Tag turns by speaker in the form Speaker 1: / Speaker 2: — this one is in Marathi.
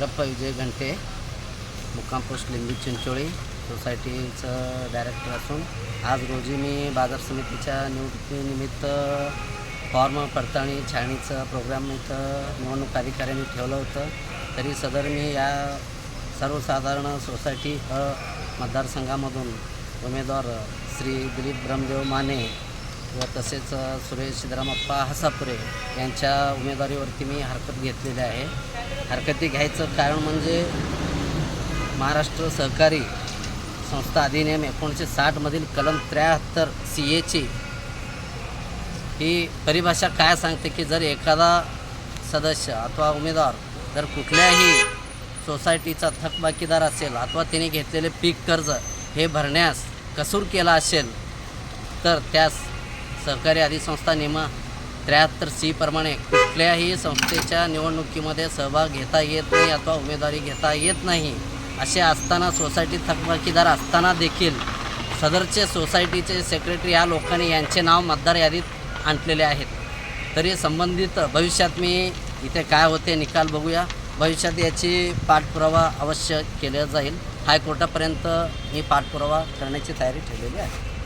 Speaker 1: बिरप्पा विजय घंटे मुक्काम पोस्ट लिंबी चिंचोळी सोसायटीचं डायरेक्टर असून आज रोजी मी बाजार समितीच्या निवडणुकीनिमित्त फॉर्म पडताळणी छाणीचं प्रोग्राम इथं निवडणूक अधिकाऱ्यांनी ठेवलं होतं. तरी सदर मी या सर्वसाधारण सोसायटी मतदारसंघामधून उमेदवार श्री दिलीप ब्रह्मदेव माने व तसेच सुरेश सिद्धरामप्पा हसापुरे यांच्या उमेदवारीवरती मी हरकत घेतलेली आहे. हरकती घ्यायचं कारण म्हणजे महाराष्ट्र सहकारी संस्था अधिनियम एकोणीसशे साठमधील कलम त्र्याहत्तर सी एची ही परिभाषा काय सांगते की जर एखादा सदस्य अथवा उमेदवार जर कुठल्याही सोसायटीचा थकबाकीदार असेल अथवा तिने घेतलेले पीक कर्ज हे भरण्यास कसूर केला असेल तर त्यास सहकारी अधिसंस्था नियम त्र्याहत्तर सी प्रमाणे कुठल्याही संस्थेच्या निवडणुकीमध्ये सहभाग घेता येत नाही अथवा उमेदवारी घेता येत नाही असे असताना सोसायटी थकबाकीदार असताना देखील सदरचे सोसायटीचे सेक्रेटरी या लोकांनी यांचे नाव मतदार यादीत आणलेले आहेत. तरी संबंधित भविष्यात मी इथे काय होते निकाल बघूया. भविष्यात याची पाठपुरावा अवश्य केला जाईल. हायकोर्टापर्यंत मी पाठपुरावा करण्याची तयारी ठेवलेली आहे.